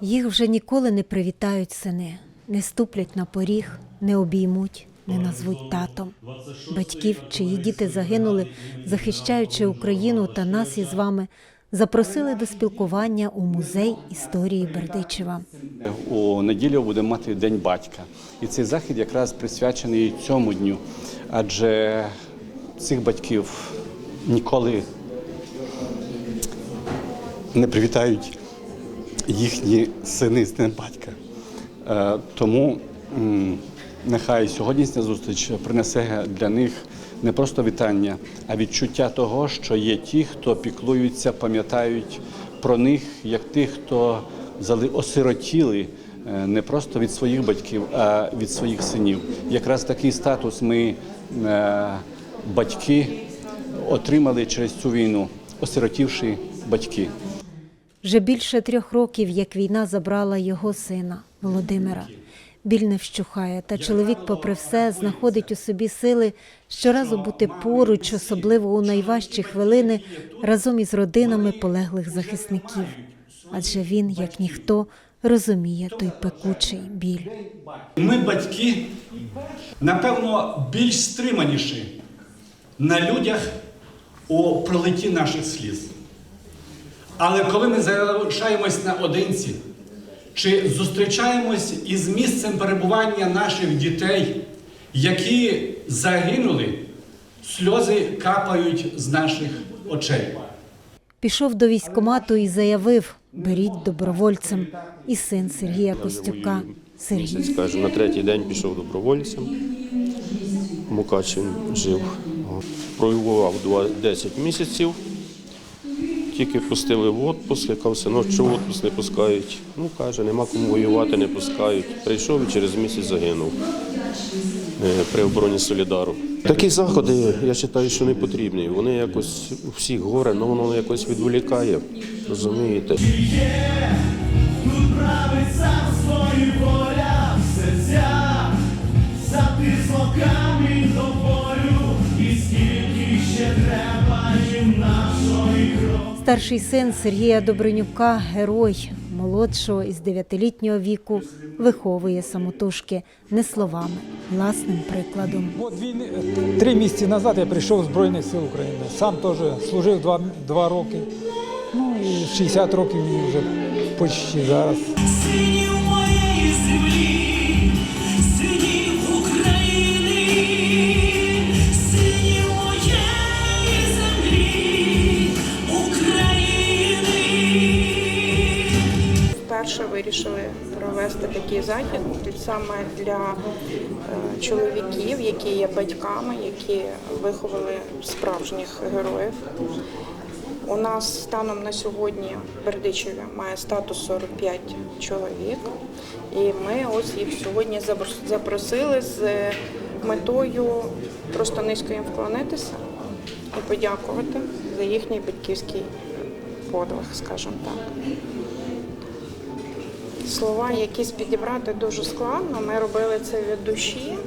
Їх вже ніколи не привітають сини, не ступлять на поріг, не обіймуть, не назвуть татом. Батьків, чиї діти загинули, захищаючи Україну та нас із вами, запросили до спілкування у музей історії Бердичева. У неділю будемо мати День батька. І цей захід якраз присвячений цьому дню, адже цих батьків ніколи не привітають їхні сини з Днем батька. Е, Тому нехай сьогоднішня зустріч принесе для них не просто вітання, а відчуття того, що є ті, хто піклуються, пам'ятають про них як тих, хто осиротіли е, не просто від своїх батьків, а від своїх синів. Якраз такий статус ми, е, батьки, отримали через цю війну, осиротівши батьки. Вже більше трьох років, як війна забрала його сина Володимира. Біль не вщухає, та чоловік, попри все, знаходить у собі сили щоразу бути поруч, особливо у найважчі хвилини, разом із родинами полеглих захисників. Адже він, як ніхто, розуміє той пекучий біль. Ми, батьки, напевно, більш стриманіші на людях у пролитті наших сліз. Але коли ми залишаємось наодинці, чи зустрічаємось із місцем перебування наших дітей, які загинули, сльози капають з наших очей. Пішов до військкомату і заявив: беріть добровольцем. І син Сергія Костюка Сергій. Скажу, на третій день пішов добровольцем. Він жив. Провоював 10 місяців. Тільки пустили в відпуск, я кажу, синок, що відпуск не пускають. Ну, каже, нема кому воювати, не пускають. Прийшов і через місяць загинув е, при обороні Солідару. Такі заходи, я вважаю, що не потрібні. Вони якось у всіх горе, але воно якось відволікає. Розумієте? Тут править сам свої Старший син Сергія Добринюка, герой молодшого із дев'ятилітнього віку, виховує самотужки не словами, власним прикладом. От війни три місяці назад я прийшов з Збройних сил України. Сам теж служив два, два роки. Ну і 60 років мені вже почти зараз. Синів моєї землі, вирішили провести такий захід саме для е, чоловіків, які є батьками, які виховали справжніх героїв. У нас станом на сьогодні в Бердичеві має статус 45 чоловік, і ми ось їх сьогодні запросили з метою просто низько їм вклонитися і подякувати за їхній батьківський подвиг, скажімо так. Слова якісь підібрати дуже складно. Ми робили це від душі.